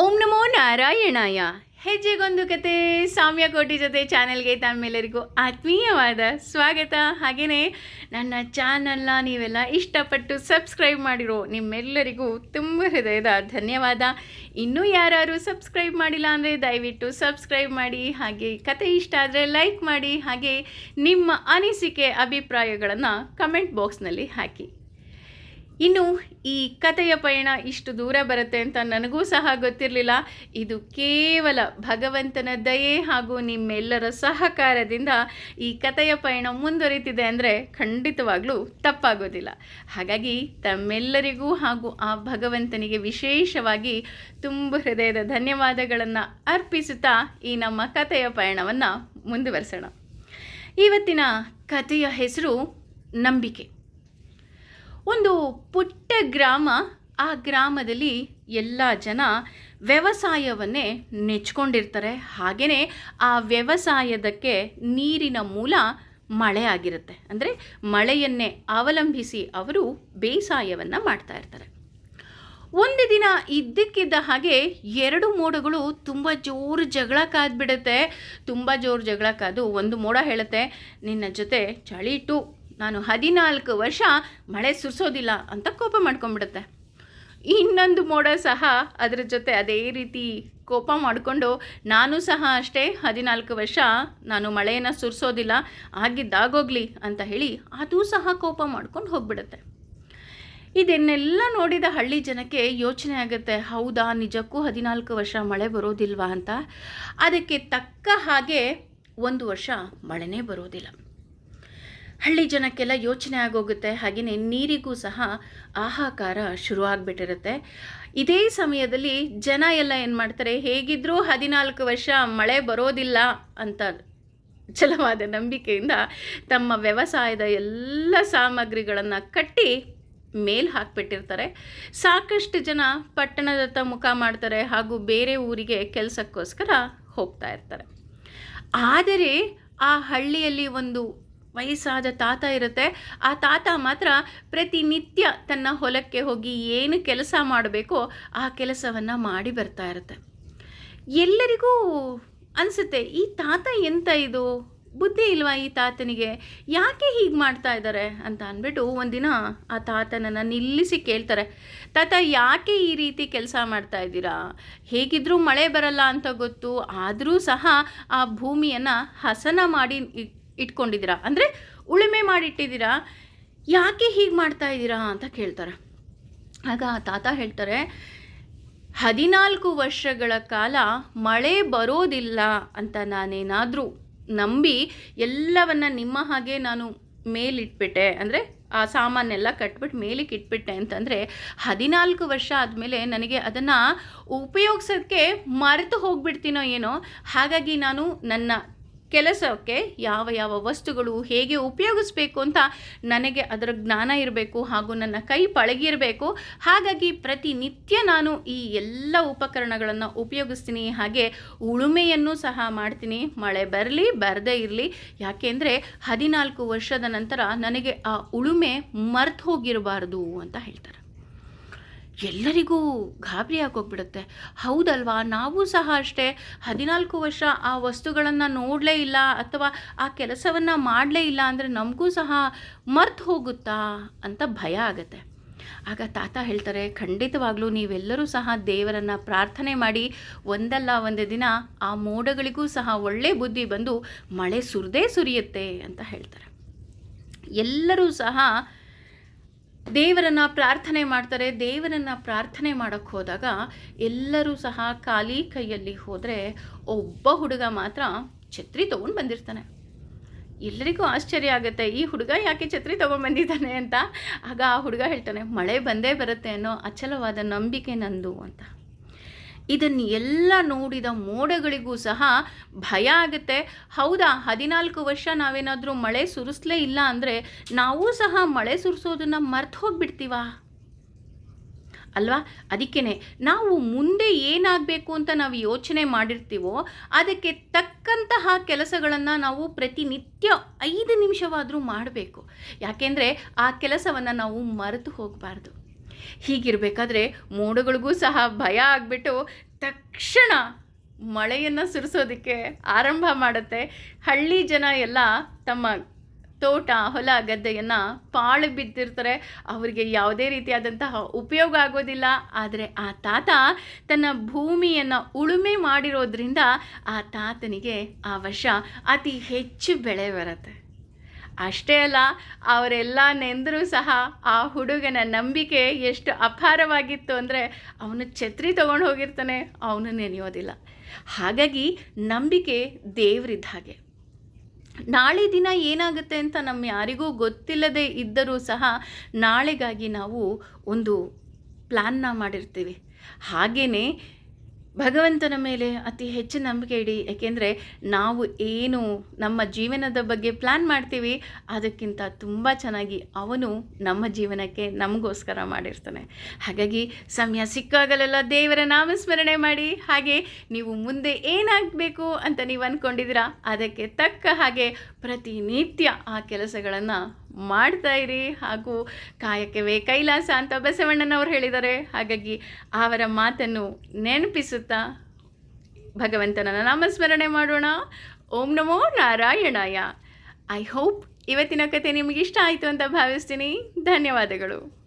ಓಂ ನಮೋ ನಾರಾಯಣಾಯ. ಹೆಜ್ಜೆಗೊಂದು ಕತೆ. ಸಾಮ್ಯ ಕೋಟಿ ಜೊತೆ ಚಾನೆಲ್ಗೆ ತಮ್ಮೆಲ್ಲರಿಗೂ ಆತ್ಮೀಯವಾದ ಸ್ವಾಗತ. ಹಾಗೆಯೇ ನನ್ನ ಚಾನಲ್ನ ನೀವೆಲ್ಲ ಇಷ್ಟಪಟ್ಟು ಸಬ್ಸ್ಕ್ರೈಬ್ ಮಾಡಿರೋ ನಿಮ್ಮೆಲ್ಲರಿಗೂ ತುಂಬ ಹೃದಯದ ಧನ್ಯವಾದ. ಇನ್ನೂ ಯಾರು ಸಬ್ಸ್ಕ್ರೈಬ್ ಮಾಡಿಲ್ಲ ಅಂದರೆ ದಯವಿಟ್ಟು ಸಬ್ಸ್ಕ್ರೈಬ್ ಮಾಡಿ, ಹಾಗೆ ಕತೆ ಇಷ್ಟ ಆದರೆ ಲೈಕ್ ಮಾಡಿ, ಹಾಗೆ ನಿಮ್ಮ ಅನಿಸಿಕೆ, ಅಭಿಪ್ರಾಯಗಳನ್ನು ಕಮೆಂಟ್ ಬಾಕ್ಸ್ನಲ್ಲಿ ಹಾಕಿ. ಇನ್ನು ಈ ಕಥೆಯ ಪಯಣ ಇಷ್ಟು ದೂರ ಬರುತ್ತೆ ಅಂತ ನನಗೂ ಸಹ ಗೊತ್ತಿರಲಿಲ್ಲ. ಇದು ಕೇವಲ ಭಗವಂತನ ದಯೆ ಹಾಗೂ ನಿಮ್ಮೆಲ್ಲರ ಸಹಕಾರದಿಂದ ಈ ಕಥೆಯ ಪಯಣ ಮುಂದುವರಿತಿದೆ ಅಂದರೆ ಖಂಡಿತವಾಗ್ಲೂ ತಪ್ಪಾಗೋದಿಲ್ಲ. ಹಾಗಾಗಿ ತಮ್ಮೆಲ್ಲರಿಗೂ ಹಾಗೂ ಆ ಭಗವಂತನಿಗೆ ವಿಶೇಷವಾಗಿ ತುಂಬ ಹೃದಯದ ಧನ್ಯವಾದಗಳನ್ನು ಅರ್ಪಿಸುತ್ತಾ ಈ ನಮ್ಮ ಕಥೆಯ ಪಯಣವನ್ನು ಮುಂದುವರಿಸೋಣ. ಇವತ್ತಿನ ಕಥೆಯ ಹೆಸರು ನಂಬಿಕೆ. ಒಂದು ಪುಟ್ಟ ಗ್ರಾಮ, ಆ ಗ್ರಾಮದಲ್ಲಿ ಎಲ್ಲ ಜನ ವ್ಯವಸಾಯವನ್ನೇ ನೆಚ್ಕೊಂಡಿರ್ತಾರೆ. ಹಾಗೆಯೇ ಆ ವ್ಯವಸಾಯದಕ್ಕೆ ನೀರಿನ ಮೂಲ ಮಳೆ ಆಗಿರುತ್ತೆ. ಅಂದರೆ ಮಳೆಯನ್ನೇ ಅವಲಂಬಿಸಿ ಅವರು ಬೇಸಾಯವನ್ನು ಮಾಡ್ತಾ ಇರ್ತಾರೆ. ಒಂದು ದಿನ ಇದ್ದಕ್ಕಿದ್ದ ಹಾಗೆ ಎರಡು ಮೋಡಗಳು ತುಂಬ ಜೋರು ಜಗಳ ಕಾದ್ಬಿಡುತ್ತೆ. ತುಂಬ ಜೋರು ಜಗಳ ಕಾದು ಒಂದು ಮೋಡ ಹೇಳುತ್ತೆ. ನಿನ್ನ ಜೊತೆ ಚಳಿ ಇಟ್ಟು ನಾನು ಹದಿನಾಲ್ಕು ವರ್ಷ ಮಳೆ ಸುರಿಸೋದಿಲ್ಲ ಅಂತ ಕೋಪ ಮಾಡ್ಕೊಂಡ್ಬಿಡುತ್ತೆ. ಇನ್ನೊಂದು ಮೋಡ ಸಹ ಅದರ ಜೊತೆ ಅದೇ ರೀತಿ ಕೋಪ ಮಾಡಿಕೊಂಡು ನಾನು ಸಹ ಅಷ್ಟೇ ಹದಿನಾಲ್ಕು ವರ್ಷ ನಾನು ಮಳೆಯನ್ನು ಸುರಿಸೋದಿಲ್ಲ, ಆಗಿದ್ದಾಗೋಗ್ಲಿ ಅಂತ ಹೇಳಿ ಅದು ಸಹ ಕೋಪ ಮಾಡ್ಕೊಂಡು ಹೋಗ್ಬಿಡುತ್ತೆ. ಇದನ್ನೆಲ್ಲ ನೋಡಿದ ಹಳ್ಳಿ ಜನಕ್ಕೆ ಯೋಚನೆ ಆಗುತ್ತೆ, ಹೌದಾ ನಿಜಕ್ಕೂ ಹದಿನಾಲ್ಕು ವರ್ಷ ಮಳೆ ಬರೋದಿಲ್ವಾ ಅಂತ. ಅದಕ್ಕೆ ತಕ್ಕ ಹಾಗೆ ಒಂದು ವರ್ಷ ಮಳೆನೇ ಬರೋದಿಲ್ಲ. ಹಳ್ಳಿ ಜನಕ್ಕೆಲ್ಲ ಯೋಚನೆ ಆಗೋಗುತ್ತೆ. ಹಾಗೆಯೇ ನೀರಿಗೂ ಸಹ ಆಹಾಕಾರ ಶುರುವಾಗ್ಬಿಟ್ಟಿರುತ್ತೆ ಇದೇ ಸಮಯದಲ್ಲಿ ಜನ ಎಲ್ಲ ಏನು ಮಾಡ್ತಾರೆ, ಹೇಗಿದ್ರೂ ಹದಿನಾಲ್ಕು ವರ್ಷ ಮಳೆ ಬರೋದಿಲ್ಲ ಅಂತ ಛಲವಾದ ನಂಬಿಕೆಯಿಂದ ತಮ್ಮ ವ್ಯವಸಾಯದ ಎಲ್ಲ ಸಾಮಗ್ರಿಗಳನ್ನು ಕಟ್ಟಿ ಮೇಲ್ ಹಾಕ್ಬಿಟ್ಟಿರ್ತಾರೆ. ಸಾಕಷ್ಟು ಜನ ಪಟ್ಟಣದತ್ತ ಮುಖ ಮಾಡ್ತಾರೆ ಹಾಗೂ ಬೇರೆ ಊರಿಗೆ ಕೆಲಸಕ್ಕೋಸ್ಕರ ಹೋಗ್ತಾ ಇರ್ತಾರೆ. ಆದರೆ ಆ ಹಳ್ಳಿಯಲ್ಲಿ ಒಂದು ವಯಸ್ಸಾದ ತಾತ ಇರುತ್ತೆ. ಆ ತಾತ ಮಾತ್ರ ಪ್ರತಿನಿತ್ಯ ತನ್ನ ಹೊಲಕ್ಕೆ ಹೋಗಿ ಏನು ಕೆಲಸ ಮಾಡಬೇಕೋ ಆ ಕೆಲಸವನ್ನು ಮಾಡಿ ಬರ್ತಾ ಇರುತ್ತೆ. ಎಲ್ಲರಿಗೂ ಅನಿಸುತ್ತೆ, ಈ ತಾತ ಎಂತ ಇದು? ಬುದ್ಧಿ ಇಲ್ವಾ ಈ ತಾತನಿಗೆ? ಯಾಕೆ ಹೀಗೆ ಮಾಡ್ತಾ ಇದ್ದಾರೆ ಅಂತ ಅಂದ್ಬಿಟ್ಟು ಒಂದಿನ ಆ ತಾತನನ್ನು ನಿಲ್ಲಿಸಿ ಕೇಳ್ತಾರೆ, ತಾತ, ಯಾಕೆ ಈ ರೀತಿ ಕೆಲಸ ಮಾಡ್ತಾ ಇದ್ದೀರಾ? ಹೇಗಿದ್ರೂ ಮಳೆ ಬರಲ್ಲ ಅಂತ ಗೊತ್ತು. ಆದರೂ ಸಹ ಆ ಭೂಮಿಯನ್ನು ಹಸನ ಮಾಡಿ ಇಟ್ಕೊಂಡಿದ್ದೀರಾ? ಅಂದರೆ ಉಳುಮೆ ಮಾಡಿಟ್ಟಿದ್ದೀರಾ? ಯಾಕೆ ಹೀಗೆ ಮಾಡ್ತಾ ಇದ್ದೀರಾ ಅಂತ ಕೇಳ್ತಾರೆ. ಆಗ ತಾತ ಹೇಳ್ತಾರೆ, ಹದಿನಾಲ್ಕು ವರ್ಷಗಳ ಕಾಲ ಮಳೆ ಬರೋದಿಲ್ಲ ಅಂತ ನಾನೇನಾದರೂ ನಂಬಿ ಎಲ್ಲವನ್ನು ನಿಮ್ಮ ಹಾಗೆ ನಾನು ಮೇಲಿಟ್ಬಿಟ್ಟೆ. ಅಂದರೆ ಆ ಸಾಮಾನೆಲ್ಲ ಕಟ್ಬಿಟ್ಟು ಮೇಲಕ್ಕೆ ಇಟ್ಬಿಟ್ಟೆ ಅಂತಂದರೆ ಹದಿನಾಲ್ಕು ವರ್ಷ ಆದಮೇಲೆ ನನಗೆ ಅದನ್ನು ಉಪಯೋಗಿಸೋಕ್ಕೆ ಮರೆತು ಹೋಗ್ಬಿಡ್ತೀನೋ ಏನೋ, ಹಾಗಾಗಿ ನಾನು ನನ್ನ ಕೆಲಸಕ್ಕೆ ಯಾವ ಯಾವ ವಸ್ತುಗಳು ಹೇಗೆ ಉಪಯೋಗಿಸ್ಬೇಕು ಅಂತ ನನಗೆ ಅದರ ಜ್ಞಾನ ಇರಬೇಕು ಹಾಗೂ ನನ್ನ ಕೈ ಪಳಗಿರಬೇಕು ಹಾಗಾಗಿ ಪ್ರತಿನಿತ್ಯ ನಾನು ಈ ಎಲ್ಲ ಉಪಕರಣಗಳನ್ನು ಉಪಯೋಗಿಸ್ತೀನಿ. ಹಾಗೆ ಉಳುಮೆಯನ್ನು ಸಹ ಮಾಡ್ತೀನಿ. ಮಳೆ ಬರಲಿ, ಬರದೇ ಇರಲಿ. ಯಾಕೆಂದರೆ ಹದಿನಾಲ್ಕು ವರ್ಷದ ನಂತರ ನನಗೆ ಆ ಉಳುಮೆ ಮರ್ತು ಹೋಗಿರಬಾರ್ದು ಅಂತ ಹೇಳ್ತಾರೆ. ಎಲ್ಲರಿಗೂ ಗಾಬರಿ ಆಗೋಗ್ಬಿಡುತ್ತೆ. ಹೌದಲ್ವಾ? ನಾವು ಸಹ ಅಷ್ಟೇ ಹದಿನಾಲ್ಕು ವರ್ಷ ಆ ವಸ್ತುಗಳನ್ನು ನೋಡಲೇ ಇಲ್ಲ ಅಥವಾ ಆ ಕೆಲಸವನ್ನು ಮಾಡಲೇ ಇಲ್ಲ ಅಂದರೆ ನಮಗೂ ಸಹ ಮರ್ತು ಹೋಗುತ್ತಾ ಅಂತ ಭಯ ಆಗುತ್ತೆ. ಆಗ ತಾತ ಹೇಳ್ತಾರೆ, ಖಂಡಿತವಾಗ್ಲೂ ನೀವೆಲ್ಲರೂ ಸಹ ದೇವರನ್ನು ಪ್ರಾರ್ಥನೆ ಮಾಡಿ ಒಂದಲ್ಲ ಒಂದು ದಿನ ಆ ಮೋಡಗಳಿಗೂ ಸಹ ಒಳ್ಳೆ ಬುದ್ಧಿ ಬಂದು ಮಳೆ ಸುರಿದೇ ಸುರಿಯುತ್ತೆ ಅಂತ ಹೇಳ್ತಾರೆ. ಎಲ್ಲರೂ ಸಹ ದೇವರನ್ನು ಪ್ರಾರ್ಥನೆ ಮಾಡ್ತಾರೆ, ದೇವರನ್ನು ಪ್ರಾರ್ಥನೆ ಮಾಡೋಕ್ಕೆ ಹೋದಾಗ ಎಲ್ಲರೂ ಸಹ ಖಾಲಿ ಕೈಯಲ್ಲಿ ಹೋದರೆ ಒಬ್ಬ ಹುಡುಗ ಮಾತ್ರ ಛತ್ರಿ ತೊಗೊಂಡು ಬಂದಿರ್ತಾನೆ. ಎಲ್ಲರಿಗೂ ಆಶ್ಚರ್ಯ ಆಗುತ್ತೆ, ಈ ಹುಡುಗ ಯಾಕೆ ಛತ್ರಿ ತೊಗೊಂಡ್ಬಂದಿದ್ದಾನೆ ಅಂತ. ಆಗ ಆ ಹುಡುಗ ಹೇಳ್ತಾನೆ, ಮಳೆ ಬಂದೇ ಬರುತ್ತೆ ಅನ್ನೋ ಅಚಲವಾದ ನಂಬಿಕೆ ನಂದು ಅಂತ. ಇದನ್ನು ಎಲ್ಲ ನೋಡಿದ ಮೋಡಗಳಿಗೂ ಸಹ ಭಯ ಆಗುತ್ತೆ. ಹೌದಾ? ಹದಿನಾಲ್ಕು ವರ್ಷ ನಾವೇನಾದರೂ ಮಳೆ ಸುರಿಸ್ಲೇ ಇಲ್ಲ ಅಂದರೆ ನಾವು ಸಹ ಮಳೆ ಸುರಿಸೋದನ್ನು ಮರ್ತು ಹೋಗ್ಬಿಡ್ತೀವಾ? ಅಲ್ವಾ? ಅದಕ್ಕೇ ನಾವು ಮುಂದೆ ಏನಾಗಬೇಕು ಅಂತ ನಾವು ಯೋಚನೆ ಮಾಡಿರ್ತೀವೋ, ಅದಕ್ಕೆ ತಕ್ಕಂತಹ ಕೆಲಸಗಳನ್ನು ನಾವು ಪ್ರತಿನಿತ್ಯ ಐದು ನಿಮಿಷವಾದರೂ ಮಾಡಬೇಕು. ಯಾಕೆಂದರೆ ಆ ಕೆಲಸವನ್ನು ನಾವು ಮರೆತು ಹೋಗಬಾರ್ದು. ಹೀಗಿರಬೇಕಾದ್ರೆ ಮೋಡಗಳಿಗೂ ಸಹ ಭಯ ಆಗಿಬಿಟ್ಟು ತಕ್ಷಣ ಮಳೆಯನ್ನು ಸುರಿಸೋದಕ್ಕೆ ಆರಂಭ ಮಾಡುತ್ತೆ. ಹಳ್ಳಿ ಜನ ಎಲ್ಲ ತಮ್ಮ ತೋಟ, ಹೊಲ, ಗದ್ದೆಯನ್ನು ಪಾಳು ಬಿದ್ದಿರ್ತಾರೆ. ಅವರಿಗೆ ಯಾವುದೇ ರೀತಿಯಾದಂತಹ ಉಪಯೋಗ ಆಗೋದಿಲ್ಲ. ಆದರೆ ಆ ತಾತ ತನ್ನ ಭೂಮಿಯನ್ನು ಉಳುಮೆ ಮಾಡಿರೋದ್ರಿಂದ ಆ ತಾತನಿಗೆ ಆ ವರ್ಷ ಅತಿ ಹೆಚ್ಚು ಬೆಳೆ ಬರುತ್ತೆ. ಅಷ್ಟೇ ಅಲ್ಲ, ಅವರೆಲ್ಲ ನೆಂದರೂ ಸಹ ಆ ಹುಡುಗನ ನಂಬಿಕೆ ಎಷ್ಟು ಅಪಾರವಾಗಿತ್ತು ಅಂದರೆ ಅವನು ಛತ್ರಿ ತೊಗೊಂಡು ಹೋಗಿರ್ತಾನೆ, ಅವನು ನೆನೆಯೋದಿಲ್ಲ. ಹಾಗಾಗಿ ನಂಬಿಕೆ ದೇವರಿದ್ದ ಹಾಗೆ. ನಾಳೆ ದಿನ ಏನಾಗುತ್ತೆ ಅಂತ ನಮ್ಮ ಯಾರಿಗೂ ಗೊತ್ತಿಲ್ಲದೆ ಇದ್ದರೂ ಸಹ ನಾಳೆಗಾಗಿ ನಾವು ಒಂದು ಪ್ಲ್ಯಾನ್ನ ಮಾಡಿರ್ತೀವಿ. ಹಾಗೆಯೇ ಭಗವಂತನ ಮೇಲೆ ಅತಿ ಹೆಚ್ಚು ನಂಬಿಕೆ ಇಡಿ. ಏಕೆಂದರೆ ನಾವು ಏನು ನಮ್ಮ ಜೀವನದ ಬಗ್ಗೆ ಪ್ಲ್ಯಾನ್ ಮಾಡ್ತೀವಿ, ಅದಕ್ಕಿಂತ ತುಂಬ ಚೆನ್ನಾಗಿ ಅವನು ನಮ್ಮ ಜೀವನಕ್ಕೆ ನಮಗೋಸ್ಕರ ಮಾಡಿರ್ತಾನೆ. ಹಾಗಾಗಿ ಸಮಯ ಸಿಕ್ಕಾಗಲೆಲ್ಲ ದೇವರ ನಾಮಸ್ಮರಣೆ ಮಾಡಿ. ಹಾಗೆ ನೀವು ಮುಂದೆ ಏನಾಗಬೇಕು ಅಂತ ನೀವು ಅಂದ್ಕೊಂಡಿದ್ದೀರಾ ಅದಕ್ಕೆ ತಕ್ಕ ಹಾಗೆ ಪ್ರತಿನಿತ್ಯ ಆ ಕೆಲಸಗಳನ್ನು ಮಾಡ್ತಾ ಇರಿ. ಹಾಗೂ ಕಾಯಕವೇ ಕೈಲಾಸ ಅಂತ ಬಸವಣ್ಣನವರು ಹೇಳಿದ್ದಾರೆ ಹಾಗಾಗಿ ಅವರ ಮಾತನ್ನು ನೆನಪಿಸುತ್ತಾ ಭಗವಂತನ ನಾಮಸ್ಮರಣೆ ಮಾಡೋಣ. ಓಂ ನಮೋ ನಾರಾಯಣಾಯ. ಐ ಹೋಪ್ ಇವತ್ತಿನ ಕತೆ ನಿಮಗೆ ಇಷ್ಟ ಆಯಿತು ಅಂತ ಭಾವಿಸ್ತೀನಿ. ಧನ್ಯವಾದಗಳು.